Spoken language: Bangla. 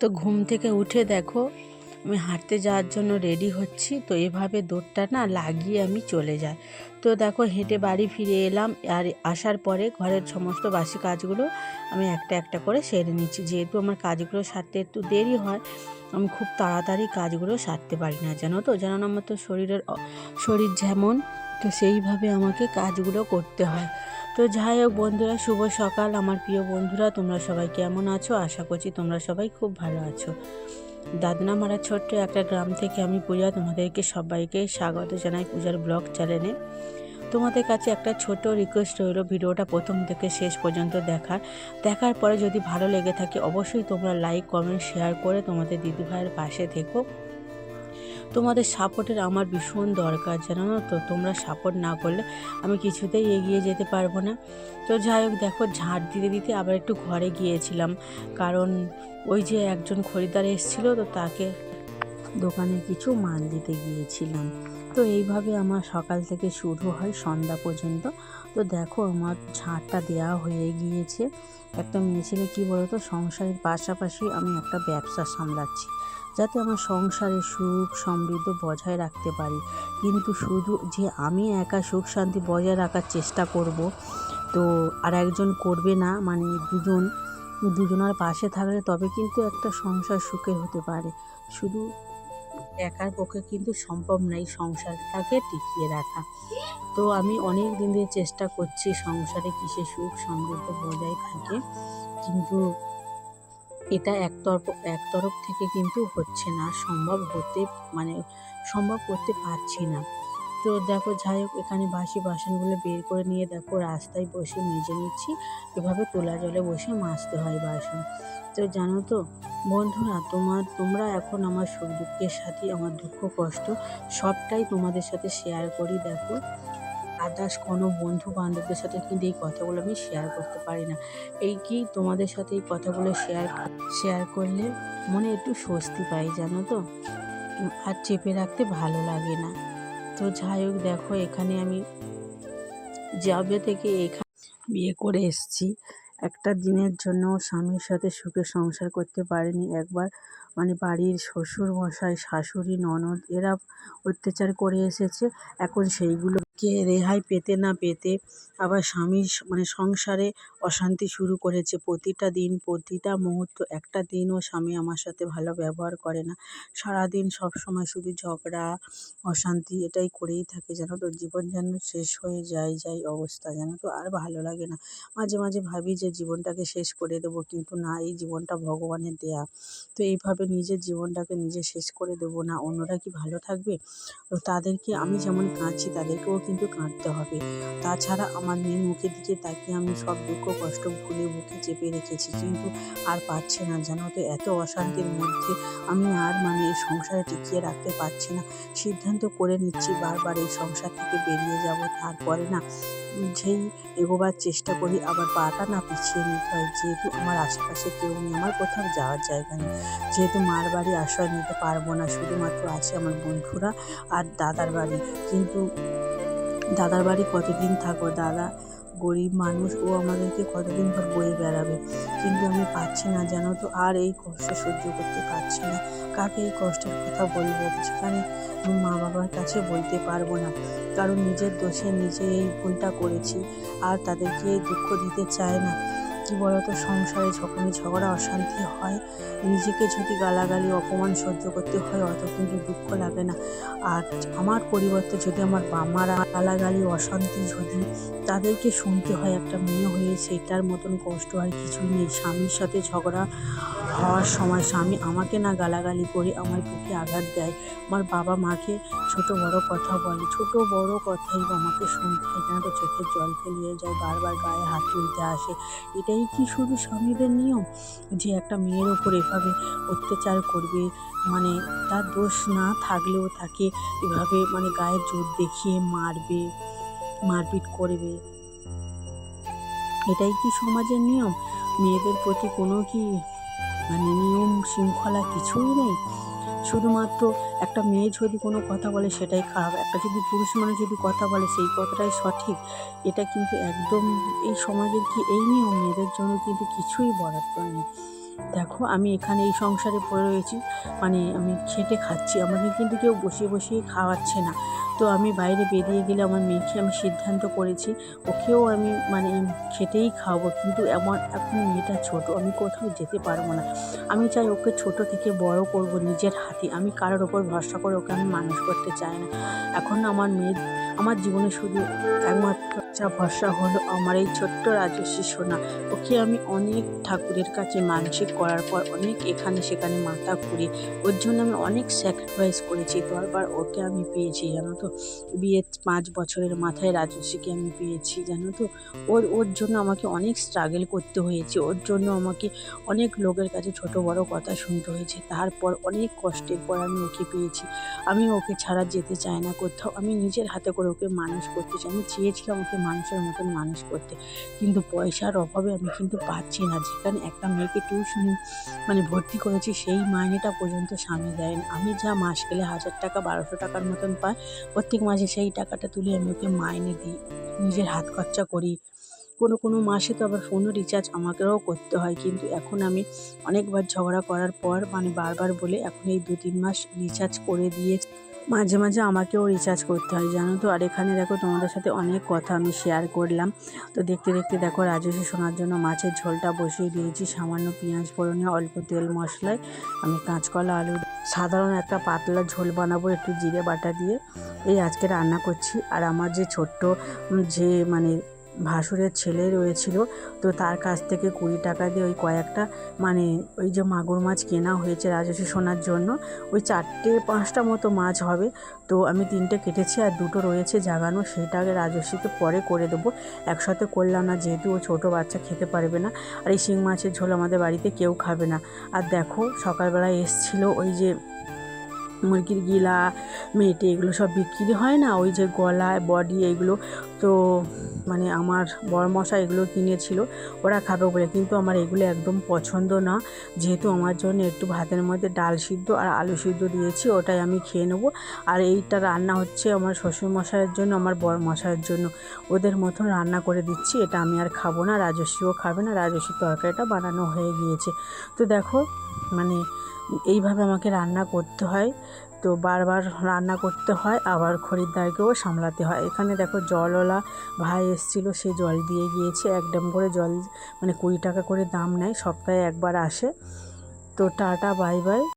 তো ঘুম থেকে উঠে দেখো, আমি হাঁটতে যাওয়ার জন্য রেডি হচ্ছি, তো এভাবে দৌড়টা না লাগিয়ে আমি চলে যাই। তো দেখো, হেঁটে বাড়ি ফিরে এলাম, আর আসার পরে ঘরের সমস্ত বাসি কাজগুলো আমি একটা একটা করে সেরে নিচ্ছি। যেহেতু আমার কাজগুলো সারতে একটু দেরি হয়, আমি খুব তাড়াতাড়ি কাজগুলো সারতে পারি না, জানো তো? জানো আমার তো শরীরের শরীর যেমন, তো সেইভাবে আমাকে কাজগুলো করতে হয়। তো যাই হোক বন্ধুরা, শুভ সকাল আমার প্রিয় বন্ধুরা, তোমরা সবাই কেমন আছো? আশা করছি তোমরা সবাই খুব ভালো আছো। দাদনা মারা ছোট্ট একটা গ্রাম থেকে আমি পূজা তোমাদেরকে সবাইকে স্বাগত জানাই পূজার ব্লগ চ্যানেলে। তোমাদের কাছে একটা ছোট রিকোয়েস্ট রইল, ভিডিওটা প্রথম থেকে শেষ পর্যন্ত দেখার। দেখার পরে যদি ভালো লেগে থাকে, অবশ্যই তোমরা লাইক কমেন্ট শেয়ার করে তোমাদের দিদিভাইয়ের পাশে থেকো। তোমাদের সাপোর্টের আমার ভীষণ দরকার, জানো না তো? তোমরা সাপোর্ট না করলে আমি কিছুতেই এগিয়ে যেতে পারব না। তো যাই হোক, দেখো, ঝাঁট দিতে দিতে আবার একটু ঘরে গিয়েছিলাম। কারণ ওই যে একজন খরিদ্দার এসেছিল, তো তাকে দোকানে কিছু মাল দিতে গিয়েছিলাম। তো এইভাবে আমার সকাল থেকে শুরু হয় সন্ধ্যা পর্যন্ত। তো দেখো আমার ঝাঁটটা দেওয়া হয়ে গিয়েছে। একটা মেয়ে ছেলে কী বলতো? সংসারের পাশাপাশি আমি একটা ব্যবসা সামলাচ্ছি, যাতে আমার সংসারে সুখ সমৃদ্ধ বজায় রাখতে পারি। কিন্তু শুধু যে আমি একা সুখ শান্তি বজায় রাখার চেষ্টা করব, তো আর একজন করবে না মানে দুজন, দুজনের পাশে থাকলে তবে কিন্তু একটা সংসার সুখে হতে পারে। শুধু একার পক্ষে কিন্তু সম্ভব নয় সংসারটাকে টিকিয়ে রাখা। তো আমি অনেক দিন ধরে চেষ্টা করছি সংসারে কিসে সুখ সমৃদ্ধ বজায় থাকে, কিন্তু এটা একতরফ একতরফ থেকে কিন্তু হচ্ছে না, সম্ভব হতে মানে সম্ভব করতে পারছি না। তো দেখো, যাই হোক, এখানে বাসি বাসনগুলো বের করে নিয়ে দেখো, রাস্তায় বসে মেজে নিচ্ছি। এভাবে তোলা জলে বসে মাজতে হয় বাসন। তো জানো তো, বন্ধুরা, তোমার, তোমরা এখন আমার সুখ দুঃখের সাথে, আমার দুঃখ কষ্ট সবটাই তোমাদের সাথে শেয়ার করি, দেখো। আদার্স কোনো বন্ধু বান্ধবদের সাথে কিন্তু এই কথাগুলো আমি শেয়ার করতে পারি না। এই কি তোমাদের সাথে এই কথাগুলো শেয়ার শেয়ার করলে মনে একটু স্বস্তি পাই, জানো তো? আর চেপে রাখতে ভালো লাগে না। তো যাই হোক, দেখো, এখানে আমি যাবে থেকে এখানে বিয়ে করে এসছি। একটা দিনের জন্য স্বামীর সাথে সুখে সংসার করতে পারিনি। একবার মানে বাড়ির শ্বশুর মশাই শাশুড়ি, ননদ, এরা অত্যাচার করে এসেছে। এখন সেইগুলোকে রেহাই পেতে না পেতে আবার স্বামীর স- মানে সংসারে অশান্তি শুরু করেছে। প্রতিটা দিন, প্রতিটা মুহূর্ত, একটা দিনও স্বামী আমার সাথে ভালো ব্যবহার করে না। সারাদিন সব সময় শুধু ঝগড়া, অশান্তি এটাই করেই থাকে যেন তো জীবন যেন শেষ হয়ে যায় যায় অবস্থা যেন তো আর ভালো লাগে না। মাঝে মাঝে ভাবি যে জীবনটাকে শেষ করে দেবো কিন্তু না, এই জীবনটা ভগবানের দেয়া। তো এইভাবে নিজের জীবনটাকে নিজে শেষ করে দেবো না, অন্যরা কি ভালো থাকবে? তো তাদেরকে আমি যেমন কাঁদছি তাদেরকেও কিন্তু কাঁদতে হবে। তাছাড়া আমার মেয়ের মুখের দিকে তাকিয়ে আমি সব দুঃখ, কষ্ট ভুলে বুকে চেপে রেখেছি। কিন্তু আর পারছি না, জানো তো, এত অশান্তির মধ্যে আমি আর মানে এই সংসারে টিকিয়ে রাখতে পারছি না। সিদ্ধান্ত করে নিচ্ছি বারবার এই সংসার থেকে বেরিয়ে যাব। তারপরে না, যেই এগোবার চেষ্টা করি, আবার পাটা না পিছিয়ে নিতে হয়। যেহেতু আমার আশেপাশে কেউ নেই, আমার কোথাও যাওয়ার জায়গা নেই। যেহেতু মার বাড়ি আশ্রয় নিতে পারব না, শুধুমাত্র আছে আমার বন্ধুরা আর দাদার বাড়ি। কিন্তু দাদার বাড়ি কতদিন থাকো? দাদা গরিব মানুষ, ও আমাদেরকে কতদিন পর বয়ে বেড়াবে? কিন্তু আমি পাচ্ছি না, জানো তো? আর এই কষ্ট সহ্য করতে পারছি না। কাকে এই কষ্টের কথা বলব? সেখানে মা বাবার কাছে বলতে পারব না। কারণ নিজের দোষে নিজে এই ভুলটা করেছি। আর তাদেরকে দুঃখ দিতে চায় না। কি বলতো, সংসারে যখনই ঝগড়া, অশান্তি হয়, নিজেকে যদি গালাগালি, অপমান সহ্য করতে হয়, অত কিন্তু দুঃখ লাগে না। আর আমার পরিবর্তে যদি আমার বামারা গালাগালি, অশান্তি যদি তাদেরকে শুনতে হয়, একটা মেয়ে হয়ে সেটার মতন কষ্ট আর কিছুই নেই। স্বামীর সাথে ঝগড়া হওয়ার সময় স্বামী আমাকে না গালাগালি করে আমার বুকে আঘাত দেয়। আমার বাবা মাকে ছোট বড় কথা বলে। ছোট বড় কথাই আমাকে শুনতে হয়। কেন তো চোখের জল ফেলিয়ে যায়, বারবার গায়ে হাত তুলতে আসে। এটাই কি শুধু স্বামীদের নিয়ম? যে একটা মেয়ের ওপর এভাবে অত্যাচার করবে মানে তার দোষ না থাকলেও তাকে এভাবে মানে গায়ের জোর দেখিয়ে মারবে, মারপিট করবে। এটাই কি সমাজের নিয়ম? মেয়েদের প্রতি কোনো কি মানে নিয়ম শৃঙ্খলা কিছুই নেই। শুধুমাত্র একটা মেয়ে যদি কোনো কথা বলে সেটাই খারাপ। একটা যদি পুরুষ মানুষ যদি কথা বলে সেই কথাটাই সঠিক। এটা কিন্তু একদম এই সমাজের কি এই নিয়ম? মেয়েদের জন্য কিন্তু কিছুই বরাদ্দ নেই। দেখো, আমি এখানে এই সংসারে পড়ে রয়েছি। মানে আমি খেটে খাচ্ছি। আমাকে কিন্তু কেউ বসিয়ে বসিয়ে খাওয়াচ্ছে না। তো আমি বাইরে বেরিয়ে গেলে আমার মেয়েকে আমি সিদ্ধান্ত করেছি, ওকেও আমি মানে খেটেই খাওয়াবো। কিন্তু এমন এখন মেয়েটা ছোট, আমি কোথাও যেতে পারব না। আমি চাই ওকে ছোট থেকে বড় করব নিজের হাতে। আমি কারোর ওপর ভরসা করে ওকে আমি মানুষ করতে চাই না। এখন আমার মেয়ে আমার জীবনে শুধু একমাত্র যা ভরসা হলো আমার এই ছোট্ট রাজস্বী সোনা। ওকে আমি অনেক ঠাকুরের কাছে মানসিক করার পর অনেক এখানে সেখানে মাথা ঘুরে ওর জন্য আমি অনেক স্যাক্রিফাইস করেছি। বারবার ওকে আমি পেয়েছি, জানো তো? বিয়ের পাঁচ বছরের মাথায় রাজস্বীকে আমি পেয়েছি, জানো তো? ওর ওর জন্য আমাকে অনেক স্ট্রাগল করতে হয়েছে। ওর জন্য আমাকে অনেক লোকের কাছে ছোট বড় কথা শুনতে হয়েছে। তারপর অনেক কষ্টের পর আমি ওকে পেয়েছি। আমি ওকে ছাড়া যেতে চাই না কোথাও। আমি নিজের হাতে করে ওকে মানুষ করতে চাই। আমি চেয়েছিলাম ওকে মানুষের মতন মানুষ করতে। কিন্তু পয়সার অভাবে আমি কিন্তু পাচ্ছি না। যেখানে একটা মেয়েকে টিউশন মানে ভর্তি করেছি, সেই মাইনেটা পর্যন্ত স্বামী দেয় আমি যা মাস গেলে হাজার টাকা, বারোশো টাকার মতন পাই, প্রত্যেক মাসে সেই টাকাটা তুলে আমি ওকে মাইনে দিই। নিজের হাত খরচা করি। কোনো কোনো মাসে তো আবার ফোনও রিচার্জ আমাকেও করতে হয়। কিন্তু এখন আমি অনেকবার ঝগড়া করার পর মানে বারবার বলে এখন এই দু তিন মাস রিচার্জ করে দিয়েছি। মাঝে মাঝে আমাকেও রিচার্জ করতে হয়, জানো তো? আর এখানে দেখো তোমাদের সাথে অনেক কথা আমি শেয়ার করলাম। তো দেখতে দেখতে দেখো রাজস্ব শোনার জন্য মাছের ঝোলটা বসিয়ে দিয়েছি, সামান্য পেঁয়াজ ফোড়নে, অল্প তেল মশলায়। আমি কাঁচকলা, আলু সাধারণ একটা পাতলা ঝোল বানাবো, একটু জিরে বাটা দিয়ে। এই আজকে রান্না করছি। আর আমার যে ছোট্ট যে মানে ভাসুরের ছেলে রয়েছিল, তো তার কাছ থেকে কুড়ি টাকা দিয়ে ওই কয়েকটা মানে ওই যে মাগুর মাছ কেনা হয়েছে রাজস্বী সোনার জন্য, ওই চারটে পাঁচটা মতো মাছ হবে। তো আমি তিনটে কেটেছি আর দুটো রয়েছে জাগানো, সেটাকে রাজস্বীকে পরে করে দেবো। একসাথে করলাম না, যেহেতু ও ছোটো বাচ্চা খেতে পারবে না। আর এই শিং মাছের ঝোল আমাদের বাড়িতে কেউ খাবে না। আর দেখো, সকালবেলা এসছিল ওই যে মুরগির গিলা, মেটে এগুলো সব বিক্রি হয় না? ওই যে গলা বডি এগুলো, তো মানে আমার বড় মশা এগুলো কিনেছিল, ওরা খাবে বলে। কিন্তু আমার এগুলো একদম পছন্দ না। যেহেতু আমার জন্য একটু ভাতের মধ্যে ডাল সিদ্ধ আর আলু সিদ্ধ দিয়েছি, ওটাই আমি খেয়ে নেব। আর এইটা রান্না হচ্ছে আমার শ্বশুর মশাইয়ের জন্য, আমার বড় মশাইয়ের জন্য। ওদের মতন রান্না করে দিচ্ছি, এটা আমি আর খাব না। রাজস্বীও খাবে না রাজস্বীর তরকারিটা বানানো হয়ে গিয়েছে। তো দেখো মানে এইভাবে আমাকে রান্না করতে হয়। তো বারবার রান্না করতে হয়, আবার খরিদ্দারকেও সামলাতে হয়। এখানে দেখো জলওয়ালা ভাই এসেছিল, সে জল দিয়ে গিয়েছে। একদম করে জল মানে কুড়ি টাকা করে দাম নেয়, সপ্তাহে একবার আসে। তো টাটা, বাই বাই।